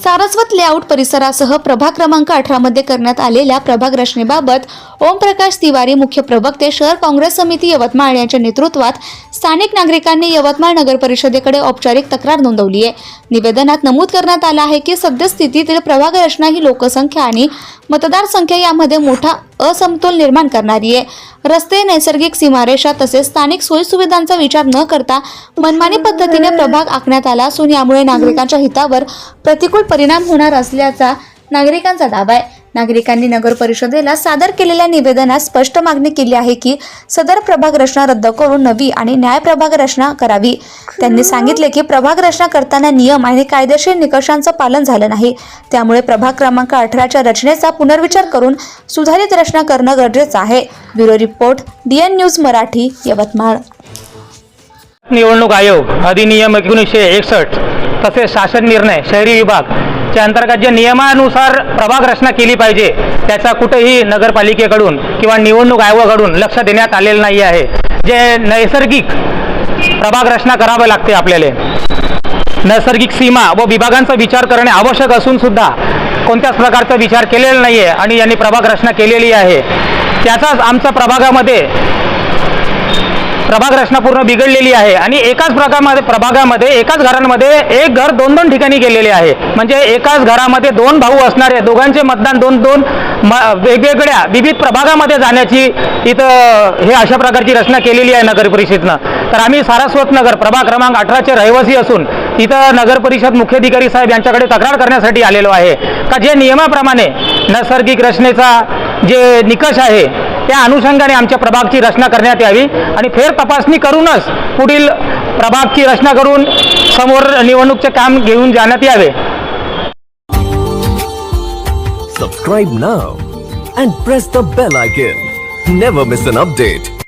Saraswat layout परिसरासह प्रभाग क्रमांक अठरामध्ये करण्यात आलेल्या प्रभाग रचनेबाबत ओमप्रकाश तिवारी मुख्य प्रवक्ते शहर काँग्रेस समिती यवतमाळ यांच्या नेतृत्वात स्थानिक नागरिकांनी यवतमाळ नगर परिषदेकडे औपचारिक तक्रार नोंदवली आहे. निवेदनात नमूद करण्यात आलं आहे की सद्यस्थितीतील प्रभाग रचना ही लोकसंख्या आणि मतदारसंख्या यामध्ये मोठा असमतोल निर्माण करणारी आहे. रस्ते नैसर्गिक सीमारेषा तसेच स्थानिक सोयीसुविधांचा विचार न करता मनमानी पद्धतीने प्रभाग आखण्यात आला असून यामुळे नागरिकांच्या हितावर प्रतिकूल परिणाम होणार असल्याचा नागरिकांचा दावा आहे. नागरिकांनी नगर परिषदेला सादर केलेल्या निवेदनात स्पष्ट मागणी केली आहे की सदर प्रभाग रचना रद्द करून नवी आणि न्याय प्रभाग रचना करावी. त्यांनी सांगितले की प्रभाग रचना करताना नियम आणि कायदेशीर निकषांचं पालन झालं नाही. त्यामुळे प्रभाग क्रमांक अठराच्या रचनेचा पुनर्विचार करून सुधारित रचना करणं गरजेचं आहे. Bureau report DN news Marathi Yavatmal. निवडणूक आयोग अधिनियम एकोणीसशे एकसष्ट तसेच शासन निर्णय शहरी विभाग च्या अंतर्गत जे नियमानुसार प्रभाग रचना केली पाहिजे त्याचा कुठेही नगरपालिकेकडून किंवा निवडणूक आयोगाकडून लक्ष देण्यात आलेलं नाही आहे. जे नैसर्गिक प्रभाग रचना करावं लागते आपल्याला. नैसर्गिक सीमा व विभागांचा विचार करणे आवश्यक असून सुद्धा कोणत्याच प्रकारचा विचार केलेला नाही आहे आणि यांनी प्रभाग रचना केलेली आहे. त्याचाच आमच्या प्रभागामध्ये प्रभाग रचना पूर्ण बिघडलेली आहे. आणि एकाच प्रकारामध्ये प्रभागामध्ये एकाच घरांमध्ये एक घर दोन दोन ठिकाणी गेलेले आहे. म्हणजे एकाच घरामध्ये दोन भाऊ असणारे दोघांचे मतदान दोन दोन म वेगवेगळ्या विविध प्रभागामध्ये जाण्याची इथं हे अशा प्रकारची रचना केलेली आहे नगर परिषदनं. तर आम्ही सारस्वत नगर प्रभाग क्रमांक अठराचे रहिवासी असून इथं नगर परिषद मुख्याधिकारी साहेब यांच्याकडे तक्रार करण्यासाठी आलेलो आहे. का जे नियमाप्रमाणे नैसर्गिक रचनेचा जे निकष आहे त्या अनुषंगाने आमच्या प्रभागची रचना करण्यात यावी आणि फेर तपासणी करूनच पुढील प्रभागची रचना करून समोर निवडणूकचे काम घेऊन जाण्यात यावे. Subscribe now and press the bell icon never miss an update